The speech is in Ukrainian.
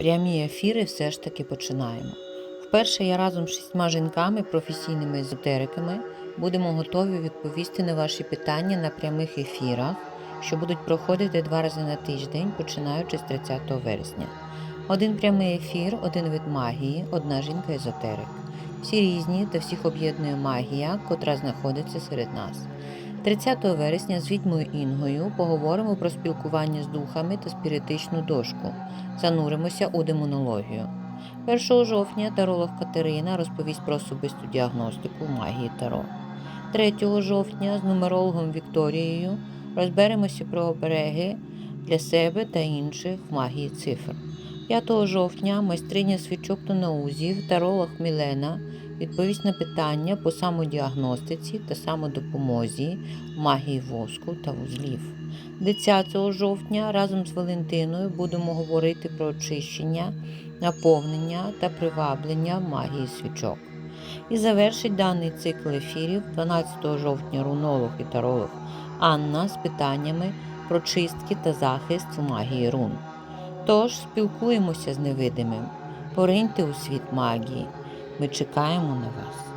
Прямі ефіри все ж таки починаємо. Вперше я разом з шістьма жінками, професійними езотериками, будемо готові відповісти на ваші питання на прямих ефірах, що будуть проходити два рази на тиждень, починаючи з 30 вересня. Один прямий ефір, один вид магії, одна жінка езотерик. Всі різні та всіх об'єднує магія, котра знаходиться серед нас. 30 вересня з відьмою Інгою поговоримо про спілкування з духами та спіритичну дошку. Зануримося у демонологію. 1 жовтня таролог Катерина розповість про особисту діагностику магії Таро. 3 жовтня з нумерологом Вікторією розберемося про обереги для себе та інших в магії цифр. 5 жовтня майстриня свічок та наузів таролог Мілена відповість на питання по самодіагностиці та самодопомозі магії воску та вузлів. 10 жовтня разом з Валентиною будемо говорити про очищення, наповнення та приваблення магії свічок. І завершить даний цикл ефірів 12 жовтня рунолог і таролог Анна з питаннями про чистки та захист в магії рун. Тож спілкуємося з невидимим, пориньте у світ магії. Ми чекаємо на вас.